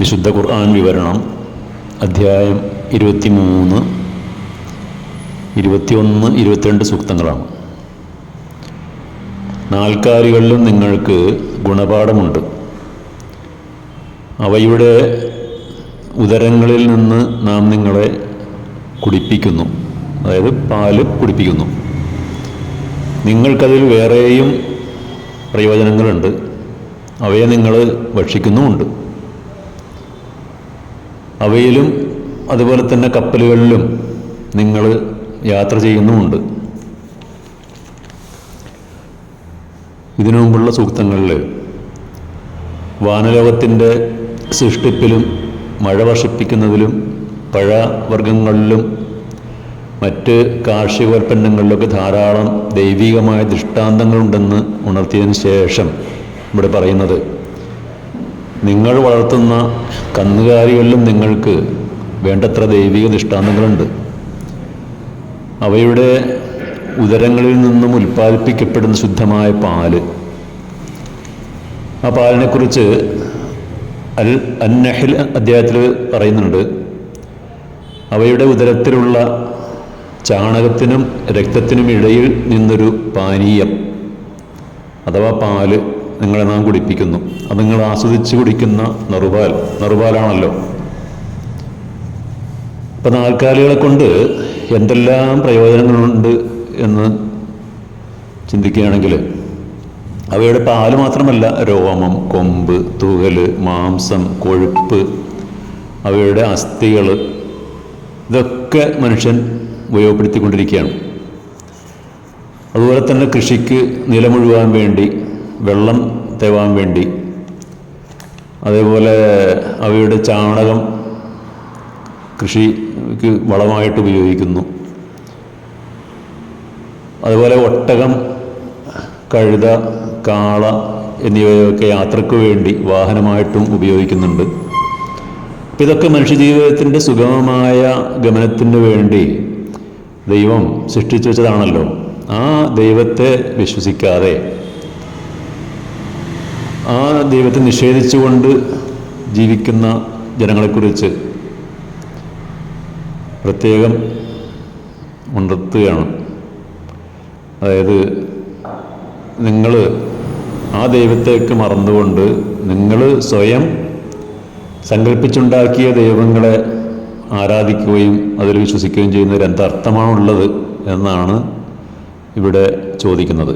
വിശുദ്ധ ഖുർആൻ വിവരണം അധ്യായം ഇരുപത്തി മൂന്ന് ഇരുപത്തിയൊന്ന് ഇരുപത്തിരണ്ട് സൂക്തങ്ങളാണ്. നാൽക്കാലികളിലും നിങ്ങൾക്ക് ഗുണപാഠമുണ്ട്. അവയുടെ ഉദരങ്ങളിൽ നിന്ന് നാം നിങ്ങളെ കുടിപ്പിക്കുന്നു. അതായത് പാൽ കുടിപ്പിക്കുന്നു. നിങ്ങൾക്കതിൽ വേറെയും പ്രയോജനങ്ങളുണ്ട്. അവയെ നിങ്ങൾ ഭക്ഷിക്കുന്നുമുണ്ട്. അവയിലും അതുപോലെ തന്നെ കപ്പലുകളിലും നിങ്ങൾ യാത്ര ചെയ്യുന്നുമുണ്ട്. ഇതിനു മുമ്പുള്ള സൂക്തങ്ങളിൽ വാനലോകത്തിന്റെ സൃഷ്ടിപ്പിലും മഴ വർഷിപ്പിക്കുന്നതിലും പഴവർഗങ്ങളിലും മറ്റ് കാർഷികോൽപ്പന്നങ്ങളിലൊക്കെ ധാരാളം ദൈവികമായ ദൃഷ്ടാന്തങ്ങളുണ്ടെന്ന് ഉണർത്തിയതിന് ശേഷം ഇവിടെ പറയുന്നത് നിങ്ങൾ വളർത്തുന്ന കന്നുകാലികളിലും നിങ്ങൾക്ക് വേണ്ടത്ര ദൈവിക ദൃഷ്ടാന്തങ്ങളുണ്ട് അവയുടെ ഉദരങ്ങളിൽ നിന്നും ഉൽപ്പാദിപ്പിക്കപ്പെടുന്ന ശുദ്ധമായ പാൽ. ആ പാലിനെക്കുറിച്ച് അൽ അന്നഹിൽ അധ്യായത്തിൽ പറയുന്നുണ്ട്. അവയുടെ ഉദരത്തിലുള്ള ചാണകത്തിനും രക്തത്തിനും ഇടയിൽ നിന്നൊരു പാനീയം അഥവാ പാൽ നിങ്ങളെ നാം കുടിപ്പിക്കുന്നു. അത് നിങ്ങൾ ആസ്വദിച്ച് കുടിക്കുന്ന നറുപാൽ നറുപാലാണല്ലോ അപ്പം നാൽക്കാലികളെ കൊണ്ട് എന്തെല്ലാം പ്രയോജനങ്ങളുണ്ട് എന്ന് ചിന്തിക്കുകയാണെങ്കിൽ അവയുടെ പാൽ മാത്രമല്ല രോമം കൊമ്പ് തൂകൽ മാംസം കൊഴുപ്പ് അവയുടെ അസ്ഥികൾ ഇതൊക്കെ മനുഷ്യൻ ഉപയോഗപ്പെടുത്തിക്കൊണ്ടിരിക്കുകയാണ്. അതുപോലെ തന്നെ കൃഷിക്ക് നിലമുഴുവാൻ വേണ്ടി വെള്ളം തേവാൻ വേണ്ടി. അതേപോലെ അവയുടെ ചാണകം കൃഷിക്ക് വളമായിട്ട് ഉപയോഗിക്കുന്നു. അതുപോലെ ഒട്ടകം കഴുത കാള എന്നിവയൊക്കെ യാത്രയ്ക്ക് വേണ്ടി വാഹനമായിട്ടും ഉപയോഗിക്കുന്നുണ്ട്. അപ്പം ഇതൊക്കെ മനുഷ്യജീവിതത്തിന്റെ സുഗമമായ ഗമനത്തിന് വേണ്ടി ദൈവം സൃഷ്ടിച്ചു വെച്ചതാണല്ലോ. ആ ദൈവത്തെ വിശ്വസിക്കാതെ ആ ദൈവത്തെ നിഷേധിച്ചുകൊണ്ട് ജീവിക്കുന്ന ജനങ്ങളെക്കുറിച്ച് പ്രത്യേകം ഉണർത്തുകയാണ്. അതായത് നിങ്ങൾ ആ ദൈവത്തേക്ക് മറന്നുകൊണ്ട് നിങ്ങൾ സ്വയം സങ്കല്പിച്ചുണ്ടാക്കിയ ദൈവങ്ങളെ ആരാധിക്കുകയും അതിൽ വിശ്വസിക്കുകയും ചെയ്യുന്നതിൽ എന്തർത്ഥമാണുള്ളത് എന്നാണ് ഇവിടെ ചോദിക്കുന്നത്.